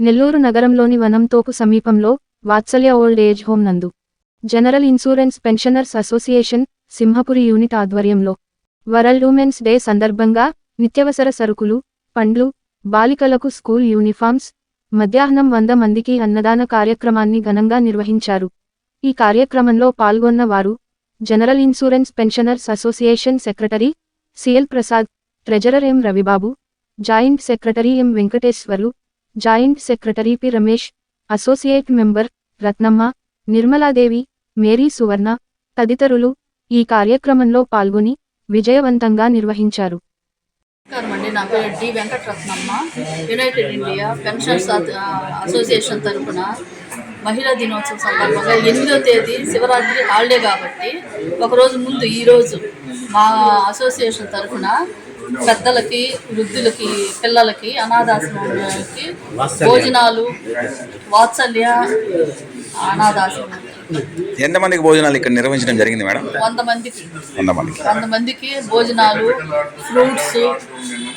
నెల్లూరు నగరంలోని వనంతోపు సమీపంలో Vatsalya old age home నందు. General insurance pensioners association Simhapuri unit ఆధ్వర్యంలో. వరల్డ్ ఉమెన్స్ డే సందర్భంగా నిత్యవసర సరుకులు పండ్లు బాలికలకు స్కూల్ యూనిఫామ్స్ మధ్యాహ్నం వంద మందికి అన్నదాన కార్యక్రమాన్ని ఘనంగా నిర్వహించారు. ఈ కార్యక్రమంలో పాల్గొన్న వారు general insurance pensioners association secretary CL Prasad treasurer M Ravibabu joint secretary M Venkateswarlu joint secretary P Ramesh associate member Ratnamma Nirmaladevi Mary Suvarna తదితరులు ఈ కార్యక్రమంలో పాల్గొని విజయవంతంగా నిర్వహించారు. నమస్కారం అండి. నా పేరు D Venkataratnamma United India pensions association తరఫున మహిళా దినోత్సవం సందర్భంగా ఎనిమిదో తేదీ శివరాత్రి హాలిడే కాబట్టి ఒకరోజు ముందు ఈరోజు మా అసోసియేషన్ తరఫున పెద్దలకి వృద్ధులకి పిల్లలకి అనాథాశ్రమాలకి భోజనాలు వాత్సల్య అనాథాశ్రమాలకి ఎంతమందికి భోజనాలు ఇక్కడ నిర్వహించడం జరిగింది మేడం? వంద మందికి వంద మందికి వంద మందికి భోజనాలు ఫ్రూట్స్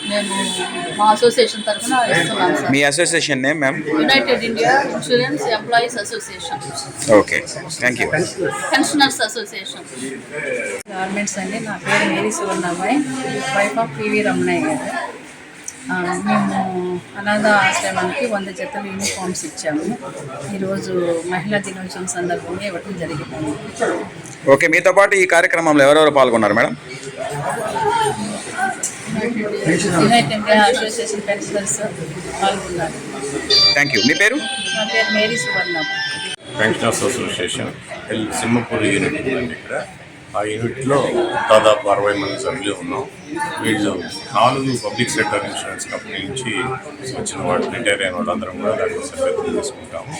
మేము మా అసోసియేషన్ తరఫున ఇస్తున్నాం sir. Me association name ma'am United India insurance employees association okay thank you pensioners association garments అండి. నా పేరు మేరీ సువర్ణమ్మాయి. వైఫ్ ఆఫ్ పివి రమణయ్య గారు. మేము అనాథ ఆశ్రమానికి వంద జతలు యూనిఫామ్స్ ఇచ్చాము. ఈరోజు మహిళా దినోత్సవం సందర్భంగా ఇవ్వడం జరిగింది. ఓకే మీతో పాటు ఈ కార్యక్రమంలో ఎవరెవరు పాల్గొన్నారు madam? United India association pensioners పాల్గొన్నారు. థ్యాంక్ యూ మీ పేరు? నా పేరు Mary Suvarnamma pensioners association Simhapur unit ఉందండి ఇక్కడ. ఆ యూనిట్లో దాదాపు అరవై మంది సభ్యులు ఉన్నాం. వీళ్ళు నాలుగు పబ్లిక్ సెక్టర్ ఇన్సూరెన్స్ కంపెనీ నుంచి వచ్చిన వాళ్ళు రిటైర్ అయిన వాళ్ళందరం కూడా దాంట్లో సభ్యత్వం తీసుకుంటాము.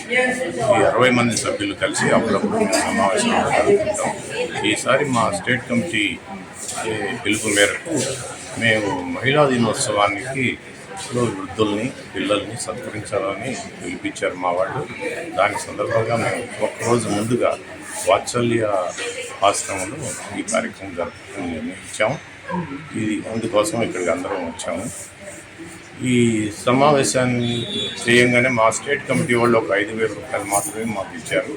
ఈ అరవై మంది సభ్యులు కలిసి అప్పుడప్పుడు సమావేశంలో జరుగుతుంటాం ఈసారి మా స్టేట్ కమిటీ పిలుపు మేరకు మేము మహిళా దినోత్సవానికి వయసులో వృద్ధుల్ని పిల్లల్ని సత్కరించాలని పిలిపించారు మా వాళ్ళు. దాని సందర్భంగా మేము ఒక్కరోజు ముందుగా వాత్సల్య ఆశ్రమంలో ఈ కార్యక్రమం జరుపుకుని ఇచ్చాము ఇది అందుకోసం ఇక్కడికి అందరం వచ్చాము. ఈ సమావేశాన్ని చేయంగానే మా స్టేట్ కమిటీ వాళ్ళు ఒక ఐదు వేల రూపాయలు మాత్రమే మాకు ఇచ్చారు.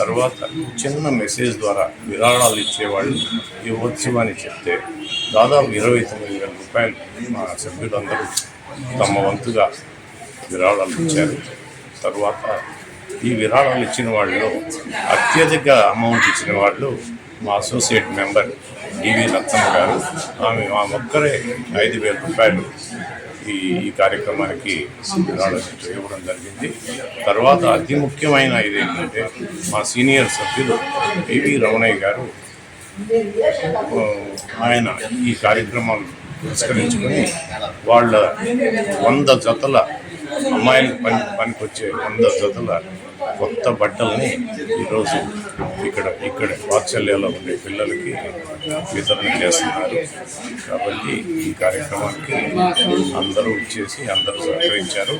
తర్వాత చిన్న మెసేజ్ ద్వారా విరాళాలు ఇచ్చేవాళ్ళు ఇవ్వచ్చు అని చెప్తే దాదాపు ఇరవై తొమ్మిది వేల రూపాయలు మా సభ్యులందరూ తమ వంతుగా విరాళాలు ఇచ్చారు. తర్వాత ఈ విరాళాలు ఇచ్చిన వాళ్ళు అత్యధిక అమౌంట్ ఇచ్చిన వాళ్ళు మా అసోసియేట్ మెంబర్ డివి రత్నమ్మ గారు. ఆమె మా ఒక్కరే ఐదు వేల రూపాయలు ఈ ఈ కార్యక్రమానికి ఇవ్వడం జరిగింది. తర్వాత అతి ముఖ్యమైన ఇది ఏంటంటే మా సీనియర్ సభ్యులు ఏవి రమణయ్య గారు ఆయన ఈ కార్యక్రమాలు పురస్కరించుకొని వాళ్ళ వంద జతల అమ్మాయిలకు పని పనికొచ్చే వంద జతల కొత్త బట్టల్ని ఈరోజు ఇక్కడ ఇక్కడ వాత్సల్యాలో ఉండే పిల్లలకి వితరణ చేస్తున్నారు. కాబట్టి ఈ కార్యక్రమానికి అందరూ ఇచ్చేసి అందరూ సహకరించారు.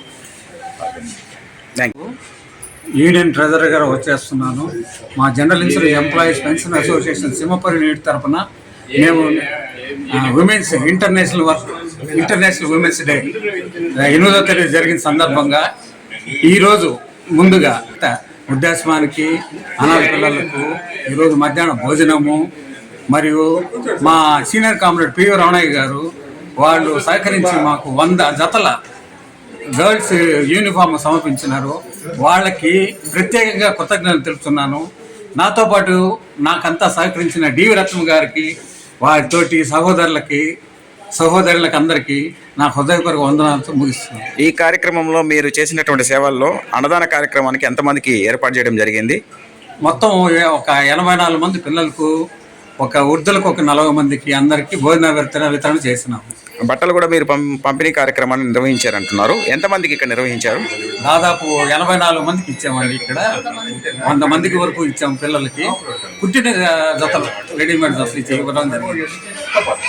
థ్యాంక్ యూ యూనియన్ ట్రెజరర్ గారు వచ్చేస్తున్నాను. మా general insurance employees pension association Simhapuri unit తరపున మేము women's international work international women's day ఎనిమిదో తేదీ జరిగిన సందర్భంగా ఈరోజు ముందుగా వృద్ధాశ్రమానికి అనాథ పిల్లలకు ఈరోజు మధ్యాహ్నం భోజనము. మరియు మా సీనియర్ కామ్రేడ్ పివి రమణయ్య గారు వాళ్ళు సహకరించి మాకు వంద జతల గర్ల్స్ యూనిఫామ్ సమర్పించినారు. వాళ్ళకి ప్రత్యేకంగా కృతజ్ఞతలు తెలుపుతున్నాను. నాతో పాటు నాకంతా సహకరించిన డివి రత్నం గారికి వారితోటి సహోదరులకి సహోదరులకు అందరికీ నా హృదయపూర్వక వందనాలతో ముగిస్తున్నాను. ఈ కార్యక్రమంలో మీరు చేసినటువంటి సేవల్లో అన్నదాన కార్యక్రమానికి ఎంతమందికి ఏర్పాటు చేయడం జరిగింది? మొత్తం ఒక ఎనభై నాలుగు మంది పిల్లలకు ఒక వృద్ధులకు ఒక నలభై మందికి అందరికీ భోజన వితరణ వితరణ చేసినాము బట్టలు కూడా మీరు పం- పంపిణీ కార్యక్రమాన్ని నిర్వహించారంటున్నారు. ఎంతమందికి ఇక్కడ నిర్వహించారు? దాదాపు ఎనభై నాలుగు మందికి ఇచ్చామండి ఇక్కడ. వంద మందికి వరకు ఇచ్చాము పిల్లలకి. పుట్టిన జతలు రెడీమేడ్ జతలు ఇచ్చి ఇవ్వడం జరిగింది.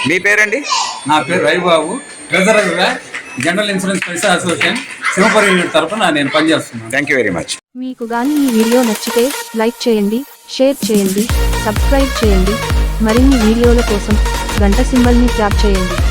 మీ పేరండి? నా పేరు రవిబాబు. ట్రెజరర్గా జనరల్ ఇన్సూరెన్స్ పైసా అసోసియేషన్ సింహపురి యూనిట్ తరఫున నేను పనిచేస్తున్నాను. థ్యాంక్ యూ వెరీ మచ్ మీకు గాని ఈ వీడియో నచ్చితే లైక్ చేయండి షేర్ చేయండి సబ్స్క్రైబ్ చేయండి. మరిన్ని వీడియోల కోసం గంట సింబల్ని ట్యాప్ చేయండి.